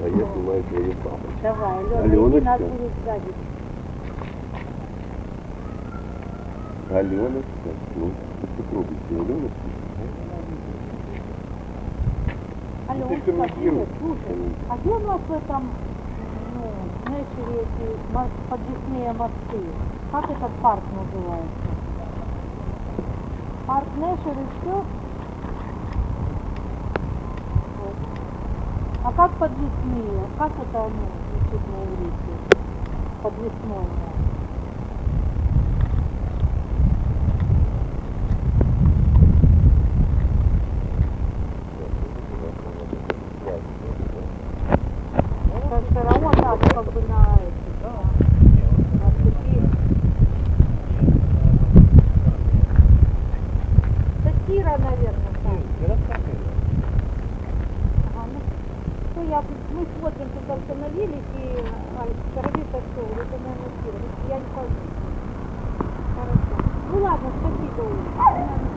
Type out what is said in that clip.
а я снимаю твою папу. Давай, Алена, Аленочка. Нас будут гадить. Аленочка, ну, ты попробуйте, Аленочка. Ну, Аленочка, привет, слушай, а где у нас в этом, ну, знаешь, эти подвесные мосты? Как этот парк называется? Парк Нэшер и все? Как подвесные? Как это оно звучит на иврите? Подвесное. Это все как бы на. Сатира, наверное, так. Ага, ну, что я, мы смотрим, тут остановились, и Алекс, Каролита что, это, наверное. Я не пойму. Хорошо. Ну ладно, спасибо.